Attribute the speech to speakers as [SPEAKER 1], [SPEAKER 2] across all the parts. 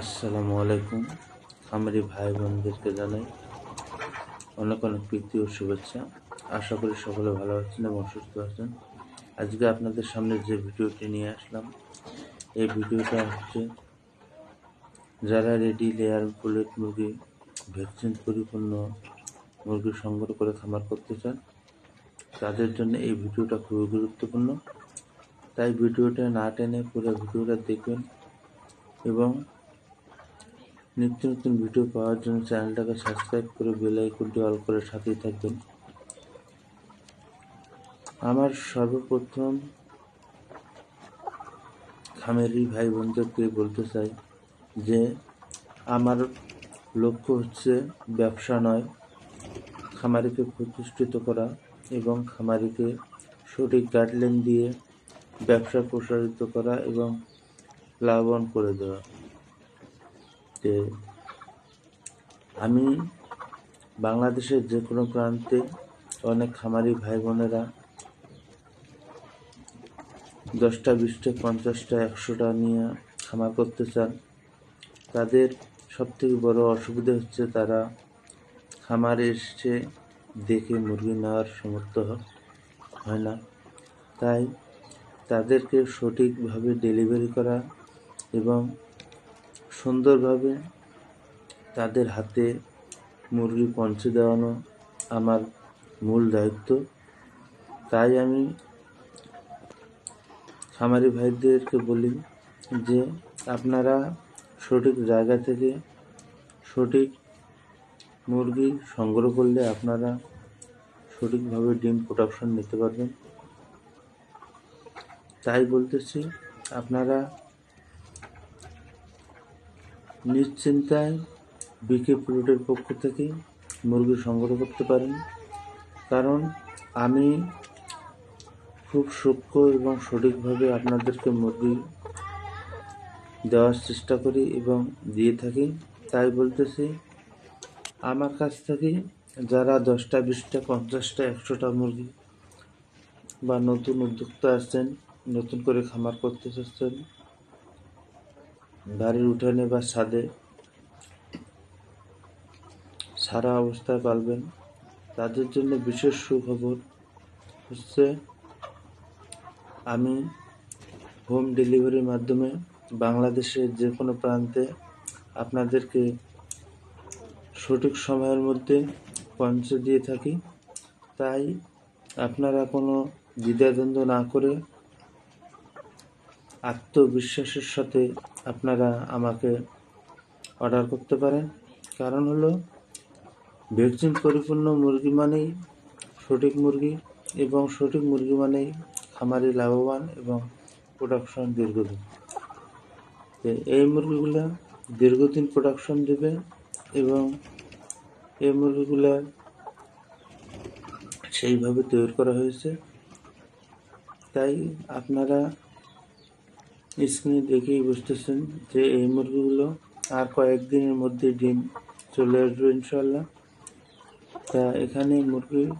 [SPEAKER 1] আসসালামু আলাইকুম। আমার এই ভাই বোনদেরকে জানাই অনেক অনেক প্রীতি ও শুভেচ্ছা। আশা করি সকলে ভালো আছেন এবং সুস্থ আছেন। আজকে আপনাদের সামনে যে ভিডিওটি নিয়ে আসলাম, এই ভিডিওটা হচ্ছে যারা রেডি লেয়ার বুলেট মুরগি ভ্যাকসিন পরিপূর্ণ মুরগি সংগ্রহ করে খামার করতে চান, তাদের জন্য এই ভিডিওটা খুবই গুরুত্বপূর্ণ। তাই ভিডিওটা না টেনে পুরো ভিডিওটা দেখবেন এবং নিত্য নতুন ভিডিও পাওয়ার জন্য চ্যানেলটাকে সাবস্ক্রাইব করে বেল আইকনটি অল করে সাথেই থাকবেন। আমার সর্বপ্রথম খামেরি ভাই বোনদেরকে বলতে চাই যে, আমার লক্ষ্য হচ্ছে ব্যবসা নয়, খামারিকে প্রতিষ্ঠিত করা এবং খামারিকে সঠিক গাইডলাইন দিয়ে ব্যবসা প্রসারিত করা এবং লাভবান করে দেওয়া। যে আমি বাংলাদেশের যে কোনো প্রান্তে অনেক খামারি ভাই বোনেরা দশটা, বিশটা, পঞ্চাশটা, একশোটা নিয়ে খামার করতে চান। তাদের সবথেকে বড় অসুবিধা হচ্ছে তারা খামারে এসে দেখে মুরগি নেওয়ার সমর্থ হয় না। তাই তাদেরকে সঠিকভাবে ডেলিভারি করা এবং সুন্দরভাবে তাদের হাতে মুরগি পৌঁছে দেওয়ানো আমার মূল দায়িত্ব। তাই আমি খামারি ভাইদেরকে বলি যে, আপনারা সঠিক জায়গা থেকে সঠিক মুরগি সংগ্রহ করলে আপনারা সঠিকভাবে ডিম প্রোডাকশন নিতে পারবেন। তাই বলতেছি, আপনারা নিশ্চিন্তায় বিকে প্লটের পক্ষ থেকে মুরগি সংগ্রহ করতে পারেন। কারণ আমি খুব সূক্ষ্ম এবং সঠিকভাবে আপনাদেরকে মুরগি দেওয়ার চেষ্টা করি এবং দিয়ে থাকি। তাই বলতেছি, আমার কাছ থেকে যারা দশটা, বিশটা, পঞ্চাশটা, একশোটা মুরগি বা নতুন উদ্যোক্তা আসছেন, নতুন করে খামার করতে চাচ্ছেন বাড়ির উঠানে বা ছাদে সারা অবস্থায় পালবেন। তাদের জন্য বিশেষ সুখবর হচ্ছে, আমি হোম ডেলিভারির মাধ্যমে বাংলাদেশের যে কোনো প্রান্তে আপনাদেরকে সঠিক সময়ের মধ্যে পৌঁছে দিয়ে থাকি। তাই আপনারা কোনো দ্বিধাদ্বন্দ্ব না করে আত্মবিশ্বাসের সাথে আপনারা আমাকে অর্ডার করতে পারেন। কারণ হলো, ভ্যাকসিন পরিপূর্ণ মুরগি মানেই সঠিক মুরগি এবং সঠিক মুরগি মানেই খামারি লাভবান এবং প্রোডাকশন দীর্ঘদিন। এই মুরগিগুলো দীর্ঘদিন প্রোডাকশন দেবে এবং এই মুরগিগুলো সেইভাবে তৈরি করা হয়েছে। তাই আপনারা স্ক্রিনে দেখেই বুঝতেছেন যে এই মুরগিগুলো আর কয়েকদিনের মধ্যে ডিম চলে আসবে ইনশাল্লাহ তা এখানে মুরগির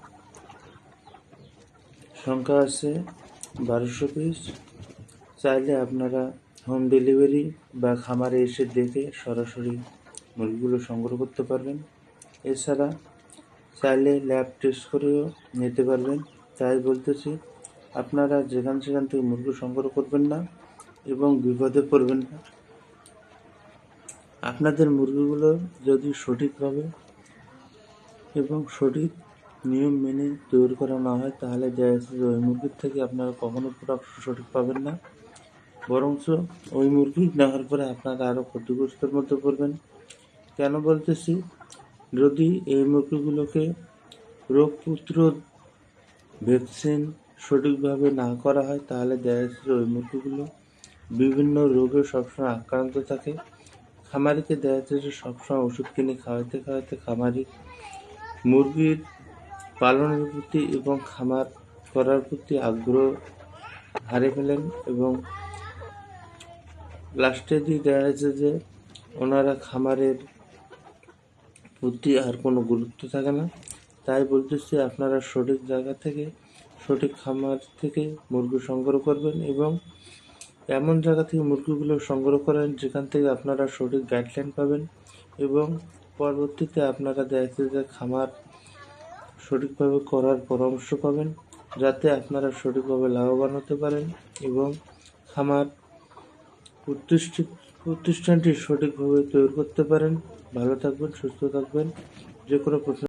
[SPEAKER 1] সংখ্যা আছে বারোশো পিস। চাইলে আপনারা হোম ডেলিভারি বা খামারে এসে দেখে সরাসরি মুরগিগুলো সংগ্রহ করতে পারবেন। এছাড়া চাইলে ল্যাব টেস্ট করেও নিতে পারবেন। তাই বলতেছি, আপনারা যেখান সেখান থেকে মুরগি সংগ্রহ করবেন না। এবং বিপদে পড়বেন না। আপনাদের মুরগিগুলো যদি সঠিকভাবে এবং সঠিক নিয়ম মেনে তৈরি করা না হয়, তাহলে দেখা যাচ্ছে যে ওই মুরগির থেকে আপনারা কখনো প্রোডাকশন সঠিক পাবেন না। বরঞ্চ ওই মুরগি নেওয়ার পরে আপনারা আরও ক্ষতিগ্রস্তের মধ্যে পড়বেন। কেন বলতেছি? যদি এই মুরগিগুলোকে রোগ প্রতিরোধ ভ্যাকসিন সঠিকভাবে না করা হয়, তাহলে দেখা যাচ্ছে ওই মুরগিগুলো বিভিন্ন রোগে সবসময় আক্রান্ত থাকে। খামারিকে দেওয়া যাচ্ছে যে সবসময় ওষুধ কিনে খাওয়াতে খাওয়াতে খামারি মুরগির পালনের প্রতি এবং খামার করার প্রতি আগ্রহ হারে ফেলেন এবং লাস্টে দিয়ে দেখা যাচ্ছে যে ওনারা খামারের প্রতি আর কোনো গুরুত্ব থাকে না। তাই বলতেছি, আপনারা সঠিক জায়গা থেকে, সঠিক খামার থেকে মুরগি সংগ্রহ করবেন এবং এমন জায়গা থেকে মুরগিগুলো সংগ্রহ করেন যেখান থেকে আপনারা সঠিক গাইডলাইন পাবেন এবং পরবর্তীতে আপনারা দেখা যাচ্ছে যে খামার সঠিকভাবে করার পরামর্শ পাবেন যাতে আপনারা সঠিকভাবে লাভবান হতে পারেন এবং খামার প্রতিষ্ঠিত প্রতিষ্ঠানটি সঠিকভাবে তৈরি করতে পারেন। ভালো থাকবেন, সুস্থ থাকবেন। যে কোনো প্রশ্ন